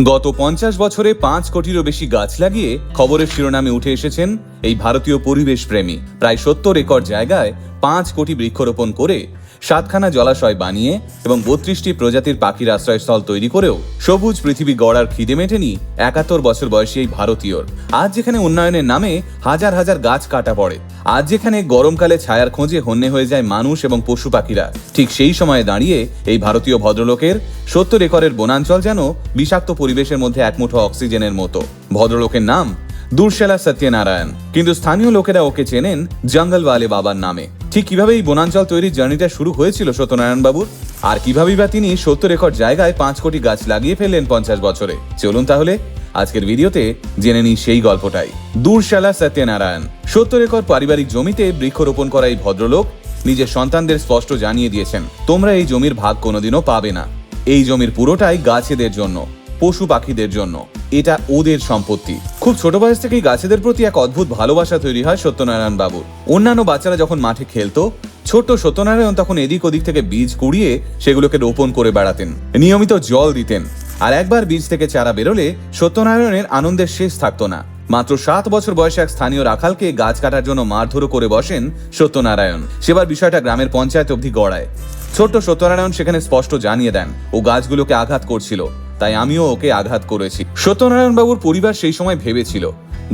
গত পঞ্চাশ বছরে পাঁচ কোটিরও বেশি গাছ লাগিয়ে খবরের শিরোনামে উঠে এসেছেন এই ভারতীয় পরিবেশ প্রেমী। প্রায় সত্তর একর জায়গায় পাঁচ কোটি বৃক্ষরোপণ করে সাতখানা জলাশয় বানিয়ে এবং বত্রিশটি প্রজাতির পাখির আশ্রয়স্থল তৈরি করেও সবুজ পৃথিবী গড়ার খিদে মেটেনি একাত্তর বছর বয়সী এই ভারতীয়র। আজ যেখানে উন্নয়নের নামে হাজার হাজার গাছ কাটা পড়ে, আজ যেখানে গরমকালে ছায়ার খোঁজে হন্যে হয়ে যায় মানুষ এবং পশু পাখিরা, ঠিক সেই সময়ে দাঁড়িয়ে এই ভারতীয় ভদ্রলোকের সত্তর একরের বনাঞ্চল যেন বিষাক্ত পরিবেশের মধ্যে একমুঠো অক্সিজেনের মতো। ভদ্রলোকের নাম দুর্শেলা সত্যনারায়ণ, কিন্তু স্থানীয় লোকেরা ওকে চেনেন জঙ্গলওয়ালে বাবার নামে। ঠিক কীভাবে এই বনাঞ্চল তৈরির জার্নিটা শুরু হয়েছিল সত্যনারায়ণ বাবুর আর কিভাবেই বা তিনি সত্তর একর জায়গায় পাঁচ কোটি গাছ লাগিয়ে ফেললেন পঞ্চাশ বছরে? চলুন তাহলে আজকের ভিডিওতে জেনে নিই সেই গল্পটাই। দূরশালা সত্যনারায়ণ। সত্তর একর পারিবারিক জমিতে বৃক্ষরোপণ করা এই ভদ্রলোক নিজের সন্তানদের স্পষ্ট জানিয়ে দিয়েছেন, তোমরা এই জমির ভাগ কোনোদিনও পাবে না। এই জমির পুরোটাই গাছেদের জন্য, পশু পাখিদের জন্য। এটা ওদের সম্পত্তি। খুব ছোট বয়স থেকেই গাছেদের প্রতি এক অদ্ভুত ভালোবাসা তৈরি হয় সত্যনারায়ণ বাবুর। অন্যান্য বাচ্চারা যখন মাঠে খেলতো ছোট সত্যনারায়ণ তখন এদিক ওদিক থেকে বীজ কুড়িয়ে সেগুলোকে রোপণ করে বেড়াতেন, নিয়মিত জল দিতেন। আর একবার বীজ থেকে চারা বেরোলে সত্যনারায়ণের আনন্দের শেষ থাকতো না। মাত্র সাত বছর বয়সে এক স্থানীয় রাখালকে গাছ কাটার জন্য মারধরও করে বসেন সত্যনারায়ণ। সেবার বিষয়টা গ্রামের পঞ্চায়েত অবধি গড়ায়। ছোট্ট সত্যনারায়ণ সেখানে স্পষ্ট জানিয়ে দেন, ও গাছগুলোকে আঘাত করছিল। তাই আমিও ওকে আঘাত করেছি। সত্যনারায়ণ বাবুর পরিবার সেই সময় ভেবেছিল,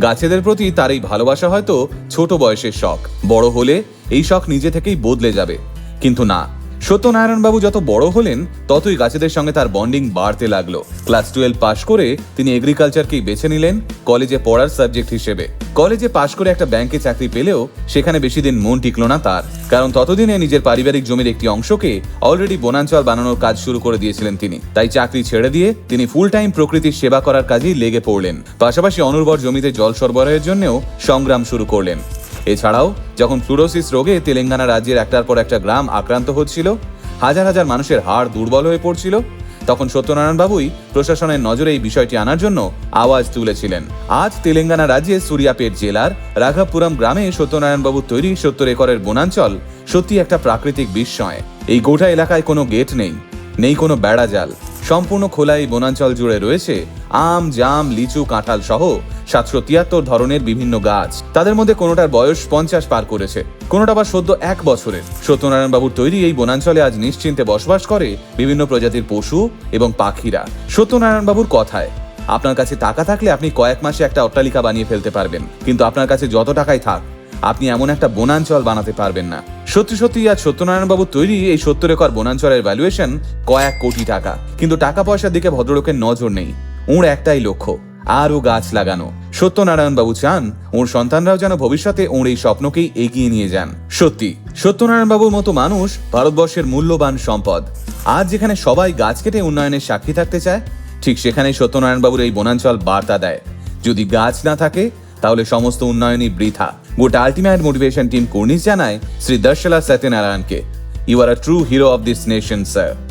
গাছেদের প্রতি তার এই ভালোবাসা হয়তো ছোট বয়সের শখ, বড় হলে এই শখ নিজে থেকেই বদলে যাবে। কিন্তু না সত্যনারায়ণ বাবু যত বড় হলেন, ততই গাছেদের সঙ্গে তার বন্ডিং বাড়তে লাগল। ক্লাস টুয়েলভ পাশ করে তিনি এগ্রিকালচারকেই বেছে নিলেন কলেজে পড়ার সাবজেক্ট হিসেবে। কলেজে পাশ করে একটা ব্যাংকে চাকরি পেলেও সেখানে বেশি দিন মন টিকলো না তার। কারণ ততদিনে নিজের পারিবারিক জমির একটি অংশকে অলরেডি বনাঞ্চল বানানোর কাজ শুরু করে দিয়েছিলেন তিনি। তাই চাকরি ছেড়ে দিয়ে তিনি ফুল টাইম প্রকৃতির সেবা করার কাজেই লেগে পড়লেন। পাশাপাশি অনুর্বর জমিতে জল সরবরাহের জন্যও সংগ্রাম শুরু করলেন। এছাড়াও, যখন ফ্লুরোসিস রোগে তেলেঙ্গানা রাজ্যের একটার পর একটা গ্রাম আক্রান্ত হচ্ছিল, হাজার হাজার মানুষের হাড় দুর্বল হয়ে পড়ছিল, তখন সত্যনারায়ণ বাবুই প্রশাসনের নজরে এই বিষয়টি আনার জন্য আওয়াজ তুলেছিলেন। আজ তেলেঙ্গানা রাজ্যের সুরিয়াপেট জেলার রাঘাপুরম গ্রামে সত্যনারায়ণ বাবুর তৈরি সত্তর একরের বনাঞ্চল সত্যি একটা প্রাকৃতিক বিস্ময়। এই গোটা এলাকায় কোনো গেট নেই নেই কোনো বেড়া জাল সম্পূর্ণ খোলা এই বনাঞ্চল জুড়ে রয়েছে আম, জাম, লিচু, কাঁঠাল সহ সাতশো তিয়াত্তর ধরনের বিভিন্ন গাছ। তাদের মধ্যে কোনোটার বয়স পঞ্চাশ পার করেছে, কোনোটা বা সদ্য এক বছরের। সত্যনারায়ণ বাবুর তৈরি এই বনাঞ্চলে আজ নিশ্চিন্তে বসবাস করে বিভিন্ন প্রজাতির পশু এবং পাখিরা। সত্যনারায়ণ বাবুর কথায়, আপনার কাছে টাকা থাকলে আপনি কয়েক মাসে একটা অট্টালিকা বানিয়ে ফেলতে পারবেন, কিন্তু আপনার কাছে যত টাকাই থাক আপনি এমন একটা বনাঞ্চল বানাতে পারবেন না। সত্যি সত্যি আজ সত্যনারায়ণ বাবু তৈরি এই সত্তর একর বনাঞ্চলের ভ্যালুয়েশন কয়েক কোটি টাকা। কিন্তু টাকা পয়সার দিকে ভদ্রলোকের নজর নেই। ওর একটাই লক্ষ্য, আরও গাছ লাগানো। সত্যনারায়ণবাবু চান ওর সন্তানরাও যেন ভবিষ্যতে ওর এই স্বপ্নকেই এগিয়ে নিয়ে যান। সত্যি সত্যনারায়ণ বাবুর মতো মানুষ ভারতবর্ষের মূল্যবান সম্পদ। আজ যেখানে সবাই গাছ কেটে উন্নয়নের সাক্ষী থাকতে চায়, ঠিক সেখানেই সত্যনারায়ণ বাবুর এই বনাঞ্চল বার্তা দেয়। যদি গাছ না থাকে তাহলে সমস্ত উন্নয়নই বৃথা। গোটা আলটিমেট মোটিভেশন টিম কর্নিশ জানায়, শ্রী দর্শলা সত্যনারায়ণকে। You are a true hero of this nation sir